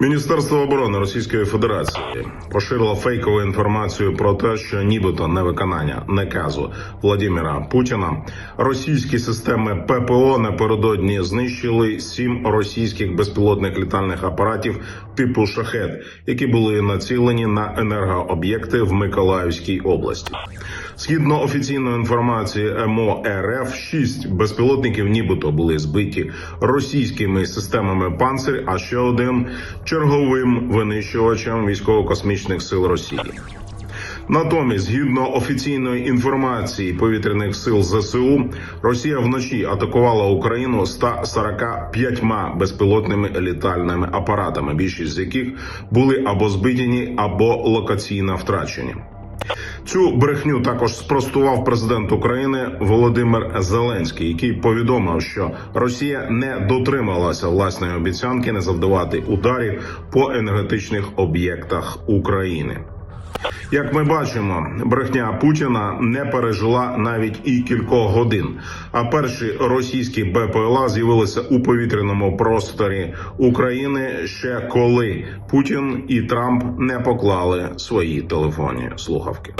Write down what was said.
Міністерство оборони Російської Федерації поширило фейкову інформацію про те, що нібито невиконання наказу Владимира Путіна російські системи ППО напередодні знищили сім російських безпілотних літальних апаратів типу шахет, які були націлені на енергооб'єкти в Миколаївській області. Згідно офіційної інформації МО РФ, шість безпілотників нібито були збиті російськими системами «Панцир», а ще один черговим винищувачем військово-космічних сил Росії. Натомість, згідно офіційної інформації повітряних сил ЗСУ, Росія вночі атакувала Україну 145 безпілотними літальними апаратами, більшість з яких були або збитені, або локаційно втрачені. Цю брехню також спростував президент України Володимир Зеленський, який повідомив, що Росія не дотрималася власної обіцянки не завдавати ударів по енергетичних об'єктах України. Як ми бачимо, брехня Путіна не пережила навіть і кількох годин. А перші російські БПЛА з'явилися у повітряному просторі України ще коли Путін і Трамп не поклали свої телефонні слухавки.